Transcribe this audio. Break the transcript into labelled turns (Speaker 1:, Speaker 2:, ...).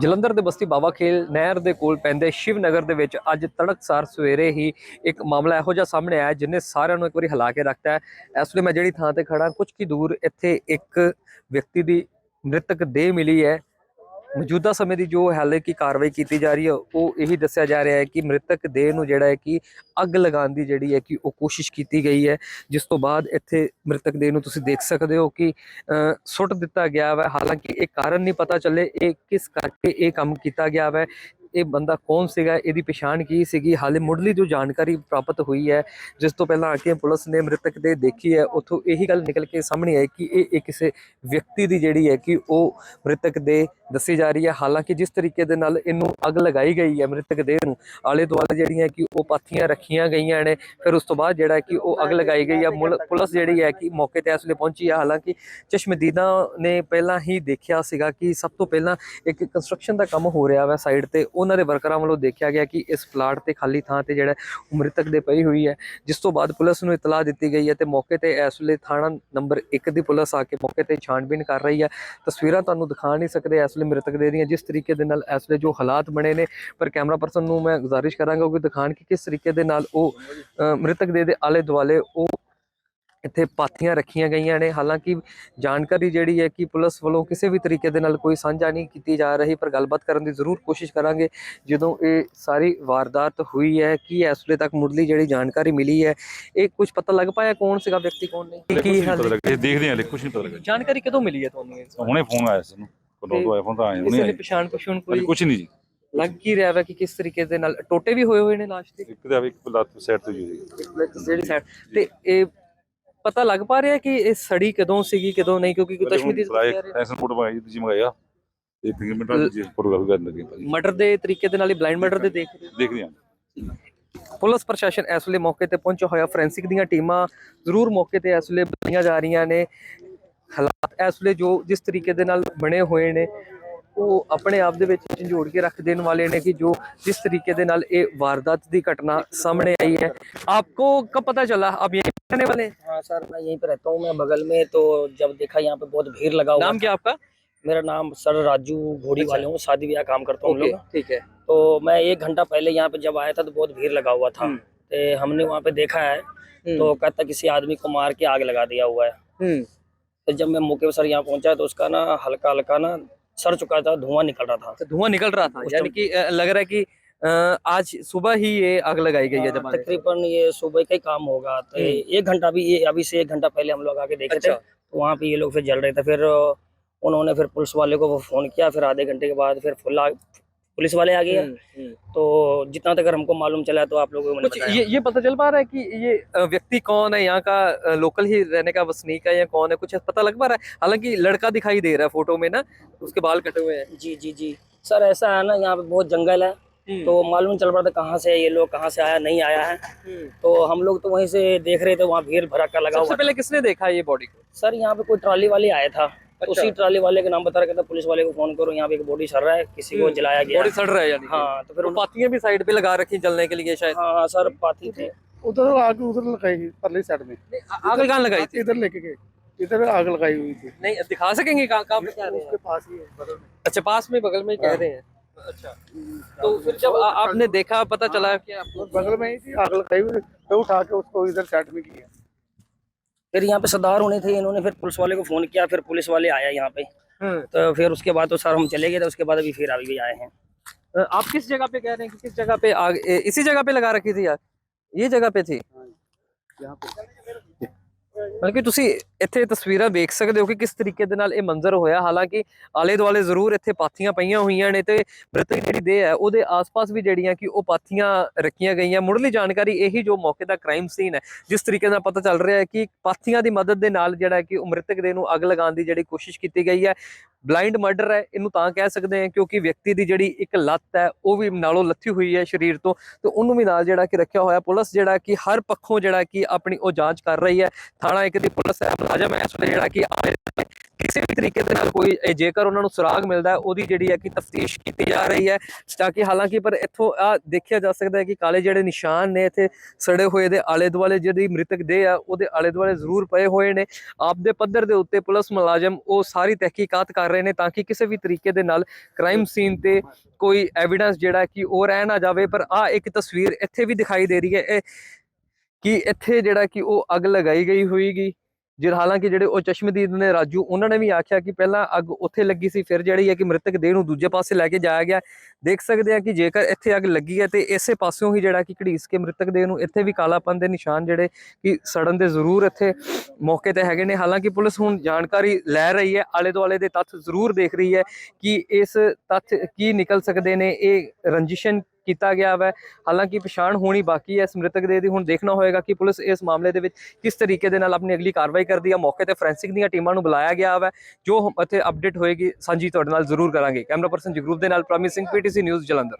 Speaker 1: ਜਲੰਧਰ ਦੇ ਬਸਤੀ ਬਾਬਾ ਖੇਲ ਨਹਿਰ ਦੇ ਕੋਲ ਪੈਂਦੇ ਸ਼ਿਵ ਨਗਰ ਦੇ ਵਿੱਚ ਅੱਜ ਤੜਕਸਾਰ ਸਵੇਰੇ ਹੀ ਇੱਕ ਮਾਮਲਾ ਇਹੋ ਜਿਹਾ ਸਾਹਮਣੇ ਆਇਆ ਜਿਨੇ ਸਾਰਿਆਂ ਨੂੰ ਇੱਕ ਵਾਰੀ ਹਿਲਾ ਕੇ ਰੱਖਤਾ ਹੈ। ਇਸ ਵੇਲੇ ਮੈਂ ਜਿਹੜੀ ਥਾਂ ਤੇ ਖੜਾ ਕੁਝ ਕੀ ਦੂਰ ਇੱਥੇ ਇੱਕ ਵਿਅਕਤੀ ਦੀ ਮ੍ਰਿਤਕ ਦੇਹ ਮਿਲੀ ਹੈ। ਮੌਜੂਦਾ ਸਮੇਂ ਦੀ ਜੋ ਹਾਲੇ ਕੀ ਕਾਰਵਾਈ ਕੀਤੀ ਜਾ ਰਹੀ ਹੈ, ਉਹ ਇਹੀ ਦੱਸਿਆ ਜਾ ਰਿਹਾ ਹੈ ਕਿ ਮ੍ਰਿਤਕ ਦੇਹ ਨੂੰ ਜਿਹੜਾ ਹੈ ਕਿ ਅੱਗ ਲਗਾਉਣ ਦੀ ਜਿਹੜੀ ਹੈ ਕਿ ਉਹ ਕੋਸ਼ਿਸ਼ ਕੀਤੀ ਗਈ ਹੈ, ਜਿਸ ਤੋਂ ਬਾਅਦ ਇੱਥੇ ਮ੍ਰਿਤਕ ਦੇਹ ਨੂੰ ਤੁਸੀਂ ਦੇਖ ਸਕਦੇ ਹੋ ਕਿ ਸੁੱਟ ਦਿੱਤਾ ਗਿਆ ਹੈ ਹਾਲਾਂਕਿ ਇਹ ਕਾਰਨ ਨਹੀਂ ਪਤਾ ਚੱਲੇ, ਇਹ ਕਿਸ ਕਰਕੇ ਇਹ ਕੰਮ ਕੀਤਾ ਗਿਆ ਹੈ ਇਹ ਬੰਦਾ ਕੌਣ ਸੀਗਾ, ਇਹਦੀ ਪਛਾਣ ਕੀ ਸੀਗੀ? ਹਾਲੇ ਮੁੱਢਲੀ ਜੋ ਜਾਣਕਾਰੀ ਪ੍ਰਾਪਤ ਹੋਈ ਹੈ, ਜਿਸ ਤੋਂ ਪਹਿਲਾਂ ਆ ਕੇ ਪੁਲਿਸ ਨੇ ਮ੍ਰਿਤਕ ਦੇ ਦੇਖੀ ਹੈ, ਉੱਥੋਂ ਇਹੀ ਗੱਲ ਨਿਕਲ ਕੇ ਸਾਹਮਣੇ ਆਈ ਕਿ ਇਹ ਕਿਸੇ ਵਿਅਕਤੀ ਦੀ ਜਿਹੜੀ ਹੈ ਕਿ ਉਹ ਮ੍ਰਿਤਕ ਦੇ ਦੱਸੀ ਜਾ ਰਹੀ ਹੈ। ਹਾਲਾਂਕਿ ਜਿਸ ਤਰੀਕੇ ਦੇ ਨਾਲ ਇਹਨੂੰ ਅੱਗ ਲਗਾਈ ਗਈ ਹੈ ਮ੍ਰਿਤਕ ਦੇਹ ਨੂੰ, ਆਲੇ ਦੁਆਲੇ ਜਿਹੜੀਆਂ ਕਿ ਉਹ ਪਾਥੀਆਂ ਰੱਖੀਆਂ ਗਈਆਂ ਨੇ, ਫਿਰ ਉਸ ਤੋਂ ਬਾਅਦ ਜਿਹੜਾ ਕਿ ਉਹ ਅੱਗ ਲਗਾਈ ਗਈ ਹੈ। ਮੁਲ- ਪੁਲਿਸ ਜਿਹੜੀ ਹੈ ਕਿ ਮੌਕੇ ਤੇ ਇਸ ਵੇਲੇ ਪਹੁੰਚੀ ਹੈ। ਹਾਲਾਂਕਿ ਚਸ਼ਮਦੀਦਾਂ ਨੇ ਪਹਿਲਾਂ ਹੀ ਦੇਖਿਆ ਸੀਗਾ ਕਿ ਸਭ ਤੋਂ ਪਹਿਲਾਂ ਇੱਕ ਕੰਸਟਰਕਸ਼ਨ ਦਾ ਕੰਮ ਹੋ ਰਿਹਾ ਵਾ ਸਾਈਡ ਤੇ ਉਹਨਾਂ ਦੇ ਵਰਕਰਾਂ ਵੱਲੋਂ ਦੇਖਿਆ ਗਿਆ ਕਿ ਇਸ ਪਲਾਟ ਤੇ ਖਾਲੀ ਥਾਂ ਤੇ ਜਿਹੜਾ ਮ੍ਰਿਤਕ ਦੇ ਪਈ ਹੋਈ ਹੈ, ਜਿਸ ਤੋਂ ਬਾਅਦ ਪੁਲਿਸ ਨੂੰ ਇਤਲਾਹ ਦਿੱਤੀ ਗਈ ਹੈ ਤੇ ਮੌਕੇ ਤੇ ਇਸ ਵੇਲੇ ਥਾਣਾ ਨੰਬਰ 1 ਦੀ ਪੁਲਿਸ ਆ ਕੇ ਮੌਕੇ ਤੇ ਛਾਣਬੀਨ ਕਰ ਰਹੀ ਹੈ। ਤਸਵੀਰਾਂ ਤੁਹਾਨੂੰ ਦਿਖਾ ਨਹੀਂ ਸਕਦੇ ਇਸ ਵੇਲੇ ਮ੍ਰਿਤਕ ਦੇ ਦੀਆਂ, ਜਿਸ ਤਰੀਕੇ ਦੇ ਨਾਲ ਇਸ ਵੇਲੇ ਜੋ ਹਾਲਾਤ ਬਣੇ ਨੇ, ਪਰ ਕੈਮਰਾ ਪਰਸਨ ਨੂੰ ਮੈਂ ਗੁਜ਼ਾਰਿਸ਼ ਕਰਾਂਗਾ ਕਿ ਦਿਖਾਣ ਕਿ ਕਿਸ ਤਰੀਕੇ ਦੇ ਨਾਲ ਉਹ ਮ੍ਰਿਤਕ ਦੇ ਦੇ ਆਲੇ ਦੁਆਲੇ ਉਹ ਇੱਥੇ ਪਾਥੀਆਂ ਰੱਖੀਆਂ ਗਈਆਂ ਨੇ। ਹਾਲਾਂਕਿ ਜਾਣਕਾਰੀ ਜਿਹੜੀ ਹੈ ਕਿ ਪੁਲਿਸ ਵੱਲੋਂ ਕਿਸੇ ਵੀ ਤਰੀਕੇ ਦੇ ਨਾਲ ਕੋਈ ਸਾਂਝਾ ਨਹੀਂ ਕੀਤੀ ਜਾ ਰਹੀ ਪਰ ਗੱਲਬਾਤ ਕਰਨ ਦੀ ਜ਼ਰੂਰ ਕੋਸ਼ਿਸ਼ ਕਰਾਂਗੇ। ਜਦੋਂ ਇਹ ਸਾਰੀ ਵਾਰਦਾਤ ਹੋਈ ਹੈ ਕਿ ਇਸ ਵੇਲੇ ਤੱਕ ਮੁੱਢਲੀ ਜਿਹੜੀ ਜਾਣਕਾਰੀ ਮਿਲੀ ਹੈ ਇਹ ਕੁਝ ਪਤਾ ਲੱਗ ਪਾਇਆ ਕੌਣ ਸੀਗਾ ਵਿਅਕਤੀ ਕੌਣ ਨਹੀਂ? ਕੀ
Speaker 2: ਨਹੀਂ
Speaker 1: ਹਾਲੇ-
Speaker 2: ਇਹ ਦੇਖਦੇ ਹਾਂ ਕੁਝ ਨਹੀਂ ਪਤਾ ਲੱਗਾ
Speaker 1: ਜਾਣਕਾਰੀ ਕਦੋਂ ਮਿਲੀ ਹੈ ਤੁਹਾਨੂੰ?
Speaker 2: ਹੁਣੇ ਫੋਨ ਆਇਆ ਸੀ ਨੂੰ। ਕੋਲੋਂ ਤੋਂ ਆਇਆ ਫੋਨ ਤਾਂ ਆਇਆ
Speaker 1: ਕਿਸੇ
Speaker 2: ਹੁਣੇ
Speaker 1: ਪਛਾਣ ਪਛੂਣ ਕੋਈ
Speaker 2: ਕੁਝ ਨਹੀਂ ਜੀ।
Speaker 1: ਲੱਗ ਕੀ ਰਿਹਾ ਹੈ ਕਿ ਕਿਸ ਤਰੀਕੇ ਦੇ ਨਾਲ? ਟੋਟੇ ਵੀ ਹੋਏ ਹੋਏ ਨੇ ਲਾਸ਼ ਦੇ?
Speaker 2: ਇੱਕ ਦਾ ਵੀ ਇੱਕ ਲੱਤ ਸਾਈਡ ਤੋਂ ਜੀ
Speaker 1: ਜਿਹੜੀ ਸਾਈਡ ਤੇ ਇਹ ਪਤਾ ਲੱਗ ਪਾ ਰਿਹਾ ਕਿ ਇਹ ਸੜੀ ਕਦੋਂ ਸੀਗੀ ਕਦੋਂ ਨਹੀਂ ਕਿਉਂਕਿ ਕੋਈ
Speaker 2: ਤਸ਼ਮੀਦੀ ਟ੍ਰਾਂਸਪੋਰਟ ਵਾਈ ਜੀ ਮੰਗਾਇਆ? ਇਹ ਫਿੰਗਰਪ੍ਰਿੰਟਾਂ ਦੀ ਜੀ ਪਰ ਗੱਲ ਕਰਨ ਲੱਗੇ ਭਾਜੀ।
Speaker 1: ਮਰਡਰ ਦੇ ਤਰੀਕੇ ਦੇ ਨਾਲ ਹੀ ਬਲਾਈਂਡ ਮਰਡਰ ਦੇ ਦੇਖ
Speaker 2: ਦੇਖ ਰਹੇ
Speaker 1: ਪੁਲਿਸ ਪ੍ਰਸ਼ਾਸਨ ਇਸ ਵੇਲੇ ਮੌਕੇ ਤੇ ਪਹੁੰਚਿਆ ਹੋਇਆ। ਫੋਰੈਂਸਿਕ ਦੀਆਂ ਟੀਮਾਂ ਜ਼ਰੂਰ ਮੌਕੇ ਤੇ ਇਸ ਵੇਲੇ ਬੁਲਾਈਆਂ ਜਾ ਰਹੀਆਂ ਨੇ। ਹਾਲਾਤ ਇਸ ਵੇਲੇ ਜੋ ਜਿਸ ਤਰੀਕੇ ਦੇ ਨਾਲ ਬਣੇ ਹੋਏ ਨੇ ਉਹ ਆਪਣੇ ਆਪ ਦੇ ਵਿੱਚ ਝੰਜੋੜ ਕੇ ਰੱਖ ਦੇਣ ਵਾਲੇ ਨੇ ਕਿ ਜੋ ਜਿਸ ਤਰੀਕੇ ਦੇ ਨਾਲ ਇਹ ਵਾਰਦਾਤ ਦੀ ਘਟਨਾ ਸਾਹਮਣੇ ਆਈ ਹੈ। ਆਪਕੋ ਕਬ ਪਤਾ ਚੱਲਾ? ਅਬ ਇਹ रहने वाले? हाँ
Speaker 3: सर मैं यहीं पे रहता हूँ मैं बगल में तो जब देखा यहाँ पे बहुत भीड़ लगा हुआ
Speaker 1: नाम क्या आपका?
Speaker 3: मेरा नाम सर राजू घोड़ी वाले हूँ शादी ब्याह काम करता हूँ
Speaker 1: ठीक है।
Speaker 3: तो मैं एक घंटा पहले यहाँ पे जब आया था तो बहुत भीड़ लगा हुआ था।
Speaker 1: हम्म।
Speaker 3: तो हमने वहाँ पे देखा है तो कहता किसी आदमी को मार के आग लगा दिया हुआ है।
Speaker 1: हम्म।
Speaker 3: तो जब मैं मौके पर सर यहाँ पहुँचा तो उसका ना हल्का हल्का ना सर चुका था धुआँ निकल रहा था।
Speaker 1: तो धुआँ निकल रहा था यानी कि लग रहा है कि आज सुबह ही ये आग लगाई गई है जब
Speaker 3: तकरीबन ये सुबह का ही काम होगा। तो
Speaker 1: हम्म।
Speaker 3: एक घंटा भी ये अभी से एक घंटा पहले हम लोग आके देखे थे
Speaker 1: अच्छा।
Speaker 3: तो वहाँ पे ये लोग फिर जल रहे थे। फिर उन्होंने फिर पुलिस वाले को फ़ोन किया फिर आधे घंटे के बाद फिर फुल पुलिस वाले आ गए।
Speaker 1: हम्म, हम्म।
Speaker 3: तो जितना तक हमको मालूम चला तो आप लोगों को
Speaker 1: ये ये पता चल पा रहा है कि ये व्यक्ति कौन है? यहाँ का लोकल ही रहने का वसनीक है या कौन है? कुछ पता लग पा रहा है? हालाँकि लड़का दिखाई दे रहा है फ़ोटो में ना उसके बाल कटे हुए हैं।
Speaker 3: जी जी जी। सर ऐसा है ना यहाँ पे बहुत जंगल है।
Speaker 1: तो
Speaker 3: तो मालूम चल रहा था कहाँ से ये लोग कहाँ से आया नहीं आया है। तो हम लोग तो वहीं से देख रहे थे वहाँ भीड़ भड़का लगा
Speaker 1: सबसे
Speaker 3: हुआ
Speaker 1: पहले किसने देखा ये बॉडी को?
Speaker 3: सर यहाँ पे कोई ट्रॉली वाले आया था।
Speaker 1: अच्छा।
Speaker 3: उसी ट्रॉली वाले के नाम बता रखा था पुलिस वाले को फ़ोन करो यहाँ पे एक बॉडी सड़ रहा है किसी को जलाया गया
Speaker 1: बॉडी सड़ रहा है यानी
Speaker 3: हाँ तो फिर
Speaker 1: तो पातियाँ भी साइड पे लगा रखी जलने के लिए शायद।
Speaker 3: हाँ हाँ सर पाती थे।
Speaker 4: उधर आग उधर लगाई परली साइड में।
Speaker 1: आग कहाँ लगाई थी?
Speaker 4: इधर लेके गए इधर आग लगाई हुई थी।
Speaker 1: नहीं दिखा सकेंगे कहाँ कहाँ पे हैं?
Speaker 4: पास ही है
Speaker 1: अच्छा पास में बगल में कह रहे हैं। अच्छा। तो फिर जब आ, आपने देखा पता चला कि आपको
Speaker 4: बगल में ही थी आग लगाई हुई तो उठा के उसको इधर साइड में किया।
Speaker 3: फिर यहाँ पे सरदार होने थे इन्होंने फिर पुलिस वाले को फ़ोन किया फिर पुलिस वाले आया यहाँ पे।
Speaker 1: हम्म।
Speaker 3: तो फिर उसके बाद तो सर हम चले गए थे उसके बाद अभी फिर अभी भी आए हैं।
Speaker 1: आप किस जगह पे कह रहे हैं कि किस जगह पे आग इसी जगह पे लगा रखी थी यार? ये जगह पे थी?
Speaker 4: यहाँ पे।
Speaker 1: ਮਤਲਬ ਤੁਸੀਂ ਇੱਥੇ ਤਸਵੀਰਾਂ ਵੇਖ ਸਕਦੇ ਹੋ ਕਿ ਕਿਸ ਤਰੀਕੇ ਦੇ ਨਾਲ ਇਹ ਮੰਜ਼ਰ ਹੋਇਆ। ਹਾਲਾਂਕਿ ਆਲੇ ਦੁਆਲੇ ਜ਼ਰੂਰ ਇੱਥੇ ਪਾਥੀਆਂ ਪਈਆਂ ਹੋਈਆਂ ਨੇ ਤੇ ਮ੍ਰਿਤਕ ਜਿਹੜੀ ਦੇਹ ਹੈ, ਉਹਦੇ ਆਸ-ਪਾਸ ਵੀ ਜਿਹੜੀਆਂ ਕਿ ਉਹ ਪਾਥੀਆਂ ਰੱਖੀਆਂ ਗਈਆਂ। ਮੁੱਢਲੀ ਜਾਣਕਾਰੀ ਇਹੀ ਜੋ ਮੌਕੇ ਦਾ ਕ੍ਰਾਈਮ ਸੀਨ ਹੈ, ਜਿਸ ਤਰੀਕੇ ਨਾਲ ਪਤਾ ਚੱਲ ਰਿਹਾ ਹੈ ਕਿ ਪਾਥੀਆਂ ਦੀ ਮਦਦ ਦੇ ਨਾਲ ਜਿਹੜਾ ਕਿ ਉਹ ਮ੍ਰਿਤਕ ਦੇਹ ਨੂੰ ਅੱਗ ਲਗਾਉਣ ਦੀ ਜਿਹੜੀ ਕੋਸ਼ਿਸ਼ ਕੀਤੀ ਗਈ ਹੈ। ਬਲਾਈਂਡ ਮਰਡਰ ਹੈ, ਇਹਨੂੰ ਤਾਂ ਕਹਿ ਸਕਦੇ ਹਾਂ ਕਿਉਂਕਿ ਵਿਅਕਤੀ ਦੀ ਜਿਹੜੀ ਇੱਕ ਲੱਤ ਹੈ, ਉਹ ਵੀ ਨਾਲੋਂ ਲੱਥੀ ਹੋਈ ਹੈ ਸਰੀਰ ਤੋਂ ਤੇ ਉਹਨੂੰ ਵੀ ਨਾਲ ਜਿਹੜਾ ਕਿ ਰੱਖਿਆ ਹੋਇਆ ਪੁਲਿਸ ਜਿਹੜਾ ਕਿ ਹਰ ਪੱਖੋਂ ਜਿਹੜਾ ਕਿ ਆਪਣੀ ਉਹ ਜਾਂਚ ਕਰ ਰਹੀ ਹੈ। ਥਾਣਾ ਇੱਕ ਦੀ ਪੁਲਿਸ ਹੈ, ਮੁਲਾਜ਼ਮ ਹੈ, ਇਸ ਵੇਲੇ ਜਿਹੜਾ ਕਿ ਆਏ ਕਿਸੇ ਵੀ ਤਰੀਕੇ ਦੇ ਨਾਲ ਕੋਈ ਜੇਕਰ ਉਹਨਾਂ ਨੂੰ ਸੁਰਾਗ ਮਿਲਦਾ ਉਹਦੀ ਜਿਹੜੀ ਹੈ ਕਿ ਤਫਤੀਸ਼ ਕੀਤੀ ਜਾ ਰਹੀ ਹੈ। ਤਾਂ ਕਿ ਹਾਲਾਂਕਿ ਪਰ ਇੱਥੋਂ ਆ ਦੇਖਿਆ ਜਾ ਸਕਦਾ ਹੈ ਕਿ ਕਾਲੇ ਜਿਹੜੇ ਨਿਸ਼ਾਨ ਨੇ ਇੱਥੇ ਸੜੇ ਹੋਏ ਦੇ ਆਲੇ ਦੁਆਲੇ ਜਿਹੜੀ ਮ੍ਰਿਤਕ ਦੇਹ ਆ, ਉਹਦੇ ਆਲੇ ਦੁਆਲੇ ਜ਼ਰੂਰ ਪਏ ਹੋਏ ਨੇ। ਆਪ ਦੇ ਪੱਧਰ ਦੇ ਉੱਤੇ ਪੁਲਿਸ ਮੁਲਾਜ਼ਮ ਉਹ ਸਾਰੀ ਤਹਿਕੀਕਾਤ ਕਰ ਰਹੇ ਨੇ ਤਾਂ ਕਿ ਕਿਸੇ ਵੀ ਤਰੀਕੇ ਦੇ ਨਾਲ ਕ੍ਰਾਈਮ ਸੀਨ ਤੇ ਕੋਈ ਐਵੀਡੈਂਸ ਜਿਹੜਾ ਕਿ ਉਹ ਰਹਿ ਨਾ ਜਾਵੇ। ਪਰ ਆ ਇੱਕ ਤਸਵੀਰ ਇੱਥੇ ਵੀ ਦਿਖਾਈ ਦੇ ਰਹੀ ਹੈ, ਇਹ ਕਿ ਇੱਥੇ ਜਿਹੜਾ ਕਿ ਉਹ ਅੱਗ ਲਗਾਈ ਗਈ ਹੋਈਗੀ। ਜਿਰ ਹਾਲਾਂਕਿ ਜਿਹੜੇ ਉਹ ਚਸ਼ਮਦੀਦ ਨੇ ਰਾਜੂ, ਉਹਨਾਂ ਨੇ ਵੀ ਆਖਿਆ ਕਿ ਪਹਿਲਾਂ ਅੱਗ ਉੱਥੇ ਲੱਗੀ ਸੀ, ਫਿਰ ਜਿਹੜੀ ਹੈ ਕਿ ਮ੍ਰਿਤਕ ਦੇਹ ਨੂੰ ਦੂਜੇ ਪਾਸੇ ਲੈ ਕੇ ਜਾਇਆ ਗਿਆ। ਦੇਖ ਸਕਦੇ ਆ ਕਿ ਜੇਕਰ ਇੱਥੇ ਅੱਗ ਲੱਗੀ ਹੈ ਤੇ ਇਸੇ ਪਾਸਿਓਂ ਹੀ ਜਿਹੜਾ ਕਿ ਘੜੀਸ ਕੇ ਮ੍ਰਿਤਕ ਦੇਹ ਨੂੰ ਇੱਥੇ ਵੀ ਕਾਲਾਪਨ ਦੇ ਨਿਸ਼ਾਨ ਜਿਹੜੇ ਕਿ ਸੜਨ ਦੇ ਜ਼ਰੂਰ ਇੱਥੇ ਮੌਕੇ ਤੇ ਹੈਗੇ ਨੇ। ਹਾਲਾਂਕਿ ਪੁਲਿਸ ਹੁਣ ਜਾਣਕਾਰੀ ਲੈ ਰਹੀ ਹੈ, ਆਲੇ ਦੁਆਲੇ ਦੇ ਤੱਥ ਜ਼ਰੂਰ ਦੇਖ ਰਹੀ ਹੈ ਕਿ ਇਸ ਤੱਥ ਕੀ ਨਿਕਲ ਸਕਦੇ ਨੇ, ਇਹ ਰੰਜਿਸ਼ਨ ਕੀਤਾ ਗਿਆ ਵਾ। ਹਾਲਾਂਕਿ ਪਛਾਣ ਹੋਣੀ ਬਾਕੀ ਹੈ। ਸਮ੍ਰਿਤਕ ਦੇ ਦੀ ਹੁਣ ਦੇਖਣਾ ਹੋਏਗਾ ਕਿ ਪੁਲਿਸ ਇਸ ਮਾਮਲੇ ਦੇ ਵਿੱਚ ਕਿਸ ਤਰੀਕੇ ਦੇ ਨਾਲ ਆਪਣੀ ਅਗਲੀ ਕਾਰਵਾਈ ਕਰਦੀ ਹੈ। ਮੌਕੇ ਤੇ ਫੋਰੈਂਸਿਕ ਦੀਆਂ ਟੀਮਾਂ ਨੂੰ ਬੁਲਾਇਆ ਗਿਆ ਵਾ। ਜੋ ਇੱਥੇ ਅਪਡੇਟ ਹੋਏਗੀ, ਸਾਂਝੀ ਤੁਹਾਡੇ ਨਾਲ ਜ਼ਰੂਰ ਕਰਾਂਗੇ। ਕੈਮਰਾ ਪਰਸਨ ਜਗਰੂਪ ਦੇ ਨਾਲ ਪ੍ਰਮਿਤ ਸਿੰਘ, ਪੀਟੀਸੀ ਨਿਊਜ਼ ਜਲੰਧਰ।